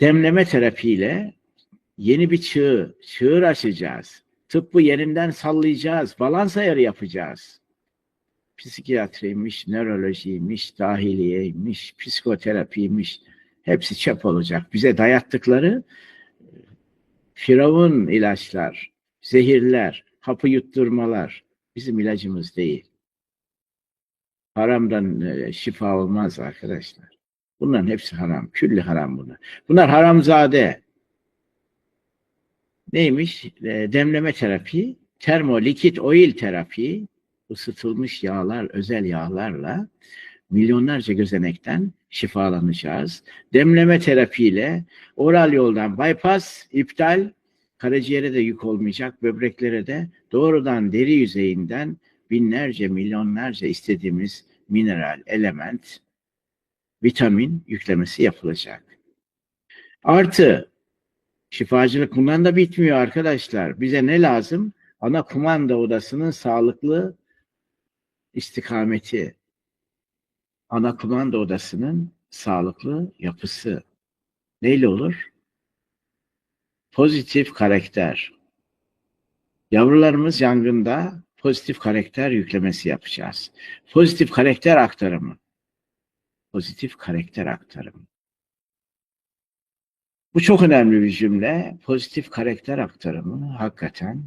demleme terapiyle yeni bir çığ, çığır açacağız. Tıbbı yerinden sallayacağız. Balans ayarı yapacağız. Psikiyatriymiş, nörolojiymiş, dahiliyeymiş, psikoterapiymiş. Hepsi çöp olacak. Bize dayattıkları firavun ilaçlar, zehirler, hapı yutturmalar bizim ilacımız değil. Haramdan e, şifa olmaz arkadaşlar. Bunların hepsi haram. Külli haram bunlar. Bunlar haramzade. Neymiş? E, demleme terapi, termolikit oil terapi, ısıtılmış yağlar, özel yağlarla milyonlarca gözenekten şifalanacağız. Demleme terapiyle oral yoldan bypass, iptal, karaciğere de yük olmayacak, böbreklere de doğrudan deri yüzeyinden binlerce, milyonlarca istediğimiz mineral, element, vitamin yüklemesi yapılacak. Artı şifacılık bundan da bitmiyor arkadaşlar. Bize ne lazım? Ana kumanda odasının sağlıklı istikameti. Ana kumanda odasının sağlıklı yapısı. Neyle olur? Pozitif karakter. Yavrularımız yangında pozitif karakter yüklemesi yapacağız. Pozitif karakter aktarımı. Pozitif karakter aktarımı. Bu çok önemli bir cümle. Pozitif karakter aktarımı hakikaten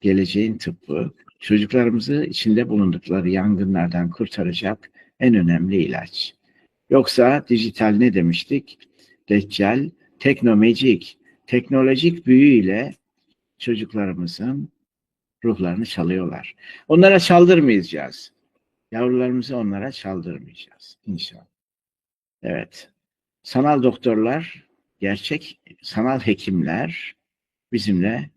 geleceğin tıbbı, çocuklarımızı içinde bulundukları yangınlardan kurtaracak en önemli ilaç. Yoksa dijital ne demiştik? Deccal, teknomecik, teknolojik büyüyle çocuklarımızın ruhlarını çalıyorlar. Onlara çaldırmayacağız. Yavrularımızı onlara çaldırmayacağız inşallah. Evet. Sanal doktorlar, gerçek sanal hekimler bizimle